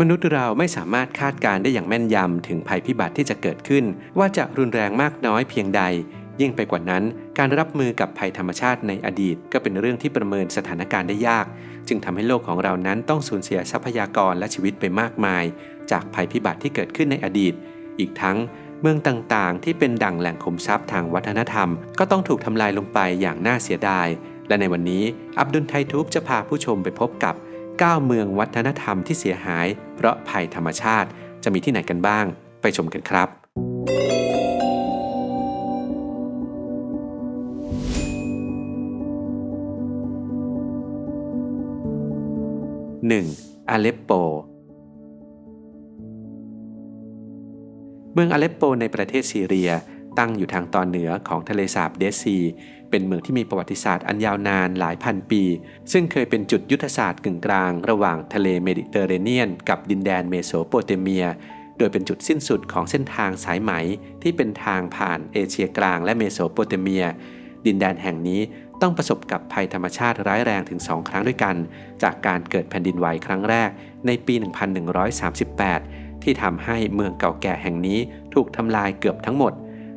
มนุษย์เราไม่สามารถคาดการได้อย่างแม่นยำถึงภัยพิบัติที่จะเกิดขึ้น ว่าจะรุนแรงมากน้อยเพียงใด ยิ่งไปกว่านั้น การรับมือกับภัยธรรมชาติในอดีต ก็เป็นเรื่องที่ประเมินสถานการณ์ได้ยาก จึงทำให้โลกของเรานั้นต้องสูญเสียทรัพยากรและชีวิตไปมากมาย จากภัยพิบัติที่เกิดขึ้นในอดีต อีกทั้งเมืองต่างๆ ที่เป็นดั่งแหล่งขุมทรัพย์ทางวัฒนธรรม ก็ต้องถูกทำลายลงไปอย่างน่าเสียดาย และในวันนี้อับดุลไททูบจะพาผู้ชมไปพบกับ 9 เมืองวัฒนธรรมที่เสียหาย เพราะภัยธรรมชาติจะมีที่ไหนกันบ้าง ไปชมกันครับ 1. อาเลปโป เมืองอาเลปโปในประเทศซีเรียตั้งอยู่ทางตอนเหนือของทะเลสาบเดซี เป็นเมืองที่มีประวัติศาสตร์อันยาวนานหลายพันปี ซึ่งเคยเป็นจุดยุทธศาสตร์กึ่งกลาง ระหว่างทะเลเมดิเตอร์เรเนียน กับดินแดนเมโสโปเตเมีย โดยเป็นจุดสิ้นสุดของเส้นทางสายไหมที่เป็นทางผ่านเอเชียกลางและเมโสโปเตเมีย ดินแดนแห่งนี้ต้องประสบกับภัยธรรมชาติร้ายแรงถึงสองครั้งด้วยกัน จากการเกิดแผ่นดินไหวครั้งแรกในปี 1138 ที่ทำให้เมืองเก่าแก่แห่งนี้ถูกทำลายเกือบทั้งหมด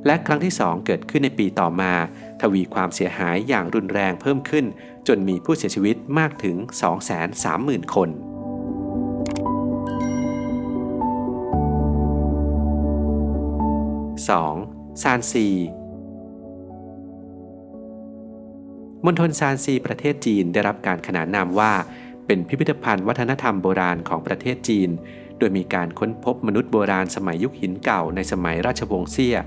และครั้งที่สองเกิดขึ้นในปีต่อมา ทวีความเสียหายอย่างรุนแรงเพิ่มขึ้น จนมีผู้เสียชีวิตมากถึง 230,000 คน 2. ซานซีมณฑลซานซีประเทศจีนได้รับการขนานนามว่า เป็นพิพิธภัณฑ์วัฒนธรรมโบราณของประเทศจีน ดยมีการค้นพบมนุษย์โบราณสมัยยุคหินเก่าในสมัยราชวงศ์เซี่ย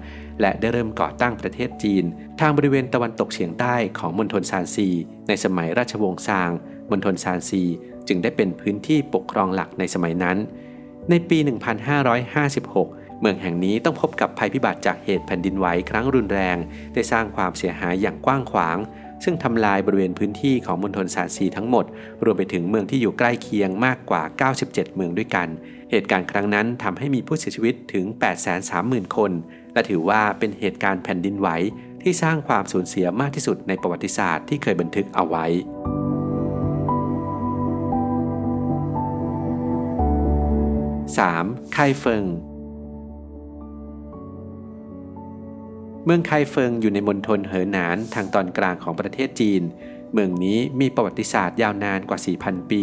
และได้เริ่มก่อตั้งประเทศจีน ทางบริเวณตะวันตกเฉียงใต้ของมณฑลซานซี ในสมัยราชวงศ์ซางมณฑลซานซี จึงได้เป็นพื้นที่ปกครองหลักในสมัยนั้น ในปี 1556เมืองแห่งนี้ต้องพบกับภัยพิบัติจากเหตุแผ่นดินไหวครั้งรุนแรง ได้สร้างความเสียหายอย่างกว้างขวาง ซึ่งทำลายบริเวณพื้นที่ของมณฑลซานซีทั้งหมด รวมไปถึงเมืองที่อยู่ใกล้เคียงมากกว่า 97 เมืองด้วยกัน เหตุการณ์ครั้งนั้นทำให้มีผู้เสียชีวิตถึง 830,000 คน และถือว่าเป็นเหตุการณ์แผ่นดินไหวที่สร้างความสูญเสียมากที่สุดในประวัติศาสตร์ที่เคยบันทึกเอาไว้ 3. ไคเฟิง เมืองไคเฟิงอยู่ในมณฑลเหอหนานทางตอนกลางของประเทศจีน เมืองนี้มีประวัติศาสตร์ยาวนานกว่า 4,000 ปี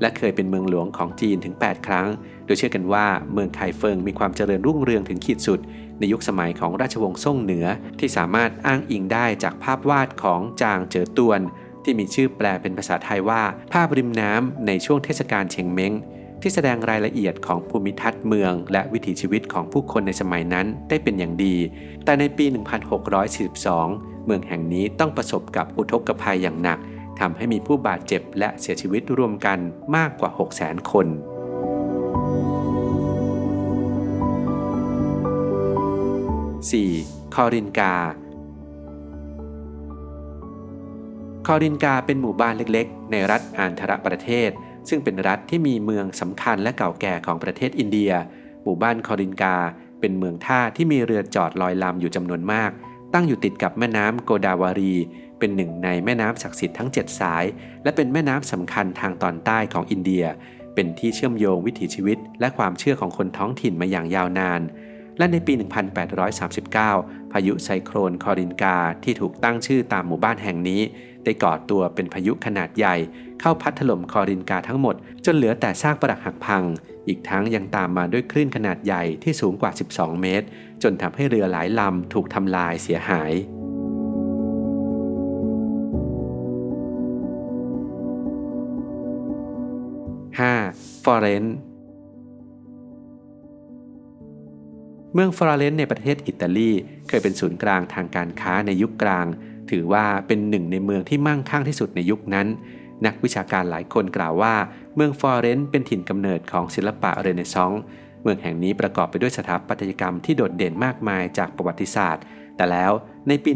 และเคยเป็นเมืองหลวงของจีนถึง 8 ครั้ง โดยเชื่อกันว่าเมืองไคเฟิงมีความเจริญรุ่งเรืองถึงขีดสุด ในยุคสมัยของราชวงศ์ซ่งเหนือ ที่สามารถอ้างอิงได้จากภาพวาดของจางเจ๋อตวน ที่มีชื่อแปลเป็นภาษาไทยว่า ภาพริมน้ำในช่วงเทศกาลเชงเม้งที่แสดงรายละเอียดของภูมิทัศน์เมือง และวิถีชีวิตของผู้คนในสมัยนั้นได้เป็นอย่างดี แต่ในปี 1642 เมืองแห่งนี้ต้องประสบกับอุทกภัยอย่างหนัก ทำให้มีผู้บาดเจ็บและเสียชีวิตรวมกันมากกว่า 600,000 คน 4. คอรินกา คอรินกาเป็นหมู่บ้านเล็กๆ ในรัฐอานทรประเทศ ซึ่งเป็นรัฐที่มีเมืองสำคัญและเก่าแก่ของประเทศอินเดีย หมู่บ้านคอรินกา เป็นเมืองท่าที่มีเรือจอดลอยลำอยู่จำนวนมาก ตั้งอยู่ติดกับแม่น้ำโกดาวารี เป็นหนึ่งในแม่น้ำศักดิ์สิทธิ์ทั้ง 7 สาย และเป็นแม่น้ำสำคัญทางตอนใต้ของอินเดีย เป็นที่เชื่อมโยงวิถีชีวิต และความเชื่อของคนท้องถิ่นมาอย่างยาวนาน และในปี 1839 พายุไซโครนคอรินกาที่ถูกตั้งชื่อตามหมู่บ้านแห่งนี้ ได้ก่อตัวเป็นพายุขนาดใหญ่ เข้าพัดถล่มคอรินกาทั้งหมด จนเหลือแต่ซากปรักหักพัง อีกทั้งยังตามมาด้วยคลื่นขนาดใหญ่ที่สูงกว่า 12 เมตร จนทำให้เรือหลายลำถูกทำลายเสียหาย ฟอเรนซ์เมืองฟลอเรนซ์ในประเทศอิตาลีเคยเป็นศูนย์กลางทางการค้าในยุคกลาง ถือว่าเป็นหนึ่งในเมืองที่มั่งคั่งที่สุดในยุคนั้น นักวิชาการหลายคนกล่าวว่า เมืองฟลอเรนซ์เป็นถิ่นกำเนิดของศิลปะเรเนซองส์เมืองแห่งนี้ประกอบไปด้วยสถาปัตยกรรมที่โดดเด่นมากมายจากประวัติศาสตร์ แต่แล้วในปี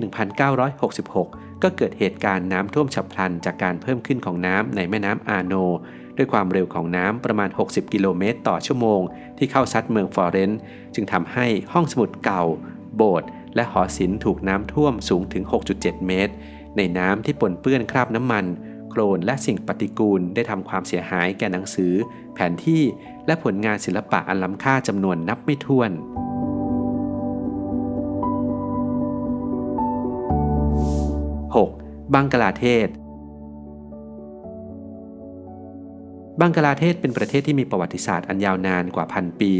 1966 ก็เกิดเหตุการณ์น้ำท่วมฉับพลันจากการเพิ่มขึ้นของน้ำในแม่น้ำอาโน ด้วยความเร็วของน้ำประมาณ 60 กิโลเมตร ต่อชั่วโมง ที่เข้าซัดเมืองฟลอเรนซ์จึงทำให้ห้องสมุดเก่า โบสถ์และหอศิลป์ถูกน้ำท่วมสูงถึง 6.7 เมตร ในน้ำที่ปนเปื้อนคราบน้ำมัน โคลนและสิ่งปฏิกูลได้ทำความเสียหายแก่หนังสือ แผนที่และผลงานศิลปะอันล้ำค่าจำนวนนับไม่ถ้วน 6. บังกลาเทศ บังกลาเทศเป็นประเทศที่มีประวัติศาสตร์อันยาวนานกว่าพันปี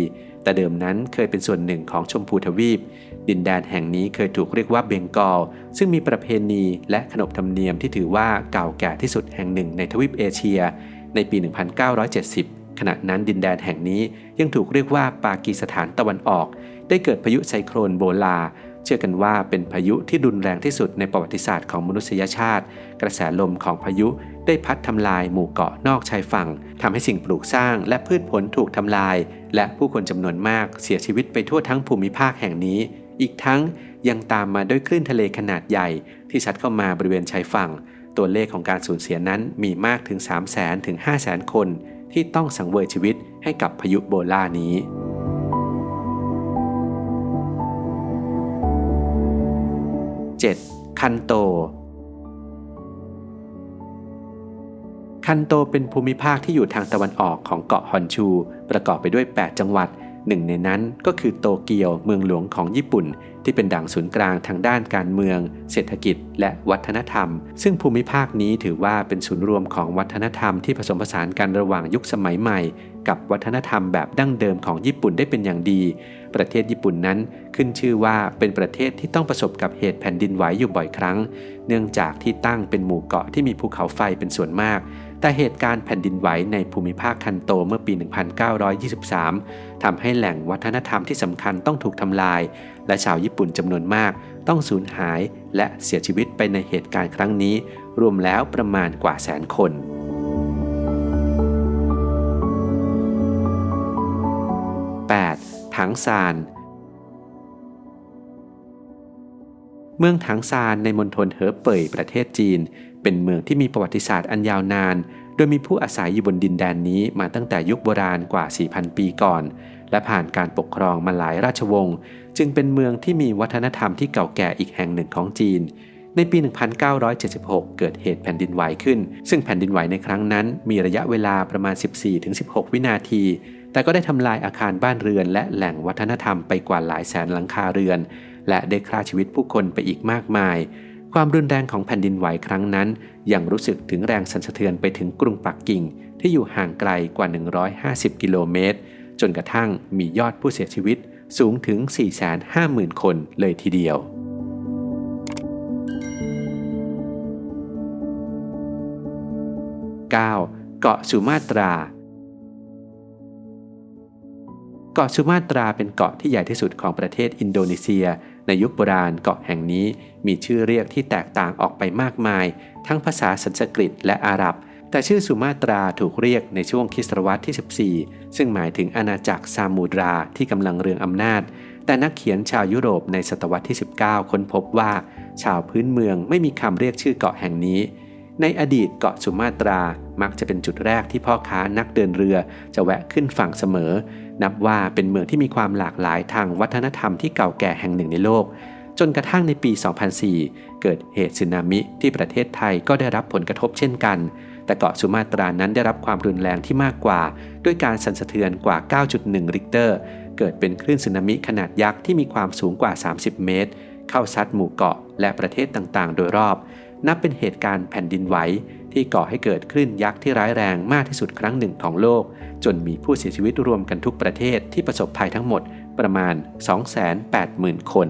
แต่เดิมนั้นเคยเป็นส่วนหนึ่งของชมพูทวีป ดินแดนแห่งนี้เคยถูกเรียกว่าเบงกอล ซึ่งมีประเพณีและขนบธรรมเนียมที่ถือว่าเก่าแก่ที่สุดแห่งหนึ่งในทวีปเอเชีย ในปี 1970 ขณะนั้นดินแดนแห่งนี้ยังถูกเรียกว่าปากีสถานตะวันออก ได้เกิดพายุไซโคลนโบลา เชื่อกันว่าเป็นพายุที่รุนแรงที่สุดในประวัติศาสตร์ของมนุษยชาติ กระแสลมของพายุได้พัดทำลายหมู่เกาะนอกชายฝั่งทำให้สิ่งปลูกสร้าง และพืชผลถูกทำลาย และผู้คนจำนวนมากเสียชีวิตไปทั่วทั้งภูมิภาคแห่งนี้ อีกทั้งยังตามมาด้วยคลื่นทะเลขนาดใหญ่ ที่ชัดเข้ามาบริเวณชายฝั่ง ตัวเลขของการสูญเสียนั้นมีมากถึง 3 0 0แสนถึง5 0 0แสนคน ที่ต้องสังเวยชีวิตให้กับพายุโบลานี้ 7. คันโต คันโตเป็นภูมิภาคที่อยู่ทางตะวันออกของเกาะฮอนชู ประกอบไปด้วย 8 จังหวัดหนึ่งในนั้นก็คือโตเกียวเมืองหลวงของญี่ปุ่น ที่เป็นด่างศูนย์กลางทางด้านการเมือง เศรษฐกิจ และวัฒนธรรม ซึ่งภูมิภาคนี้ถือว่าเป็นศูนย์รวมของวัฒนธรรมที่ผสมผสานกันระหว่างยุคสมัยใหม่ กับวัฒนธรรมแบบดั้งเดิมของญี่ปุ่นได้เป็นอย่างดี ประเทศญี่ปุ่นนั้นขึ้นชื่อว่าเป็นประเทศที่ต้องประสบกับเหตุแผ่นดินไหวอยู่บ่อยครั้ง เนื่องจากที่ตั้งเป็นหมู่เกาะที่มีภูเขาไฟเป็นส่วนมาก แต่เหตุการณ์แผ่นดินไหวในภูมิภาคคันโตเมื่อปี 1923ทำให้แหล่งวัฒนธรรมที่สำคัญต้องถูกทำลาย และชาวญี่ปุ่นจำนวนมาก ต้องสูญหาย และเสียชีวิตไปในเหตุการณ์ครั้งนี้ รวมแล้วประมาณกว่าแสนคน ถังซาน เมืองถังซานในมณฑลเหอเป่ยประเทศจีน เป็นเมืองที่มีประวัติศาสตร์อันยาวนาน โดยมีผู้อาศัยอยู่บนดินแดนนี้มาตั้งแต่ยุคโบราณกว่า 4,000 ปีก่อน และผ่านการปกครองมาหลายราชวงศ์ จึงเป็นเมืองที่มีวัฒนธรรมที่เก่าแก่อีกแห่งหนึ่งของจีนในปี 1976 เกิดเหตุแผ่นดินไหวขึ้น ซึ่งแผ่นดินไหวในครั้งนั้นมีระยะเวลาประมาณ 14-16 วินาที แต่ก็ได้ทำลายอาคารบ้านเรือนและแหล่งวัฒนธรรมไปกว่าหลายแสนหลังคาเรือน และได้ฆ่าชีวิตผู้คนไปอีกมากมาย ความรุนแรงของแผ่นดินไหวครั้งนั้น ยังรู้สึกถึงแรงสั่นสะเทือนไปถึงกรุงปักกิ่ง ที่อยู่ห่างไกลกว่า 150 กิโลเมตร จนกระทั่งมียอดผู้เสียชีวิตสูงถึง 450,000 คนเลยทีเดียว 9. เกาะสุมาตรา เกาะสุมาตราเป็นเกาะที่ใหญ่ที่สุดของประเทศอินโดนีเซีย ในยุคโบราณเกาะแห่งนี้มีชื่อเรียกที่แตกต่างออกไปมากมาย ทั้งภาษาสันสกฤตและอาหรับ แต่ชื่อสุมาตราถูกเรียกในช่วงคริสตวรรษที่ 14 ซึ่งหมายถึงอาณาจักรซามูดราที่กำลังเรืองอำนาจ แต่นักเขียนชาวยุโรปในศตวรรษที่ 19 ค้นพบว่า ชาวพื้นเมืองไม่มีคำเรียกชื่อเกาะแห่งนี้ ในอดีตเกาะสุมาตรา มักจะเป็นจุดแรกที่พ่อค้านักเดินเรือจะแวะขึ้นฝั่งเสมอ นับว่าเป็นเมืองที่มีความหลากหลายทางวัฒนธรรมที่เก่าแก่แห่งหนึ่งในโลก จนกระทั่งในปี 2004 เกิดเหตุสึนามิที่ประเทศไทยก็ได้รับผลกระทบเช่นกัน แต่เกาะสุมาตรานั้นได้รับความรุนแรงที่มากกว่า ด้วยการสั่นสะเทือนกว่า 9.1 ริกเตอร์ เกิดเป็นคลื่นสึนามิขนาดยักษ์ที่มีความสูงกว่า 30 เมตร เข้าซัดหมู่เกาะและประเทศต่างๆ โดยรอบ นับเป็นเหตุการณ์แผ่นดินไหว ที่ก่อให้เกิดคลื่นยักษ์ที่ร้ายแรงมากที่สุดครั้งหนึ่งของโลก จนมีผู้เสียชีวิตรวมกันทุกประเทศที่ประสบภัยทั้งหมดประมาณ 280,000 คน